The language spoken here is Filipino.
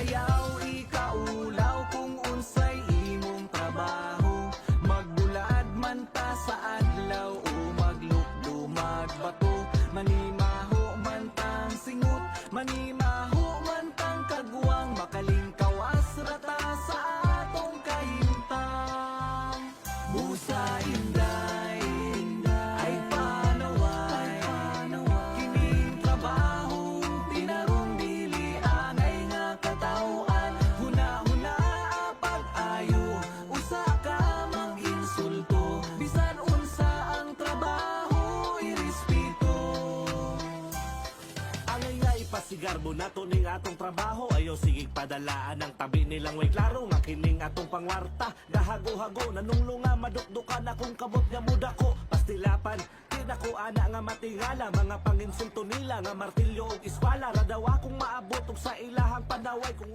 Ayaw ikaulaw kung unsay imong trabaho. Magbulad man ta sa adlaw o maglukdo magbato Manimaho man tang singut Manimaho man tang kagwang. Makalingkawas rata sa atong kahimtang. Busa inday Angay nga ipasigarbo nato ning atong trabaho. Ayaw sigig padalaan ang tabi nilang way klaro. Nga kining atong pangwarta. Gahago-hago nanunglunga madukdukan akong kabot nga muda ko Pastilapan Di na ko ana nga matingala. Mga panginsulto nila nga martilyo o iswala Radaw akong maabot og sa ilahang panaway kung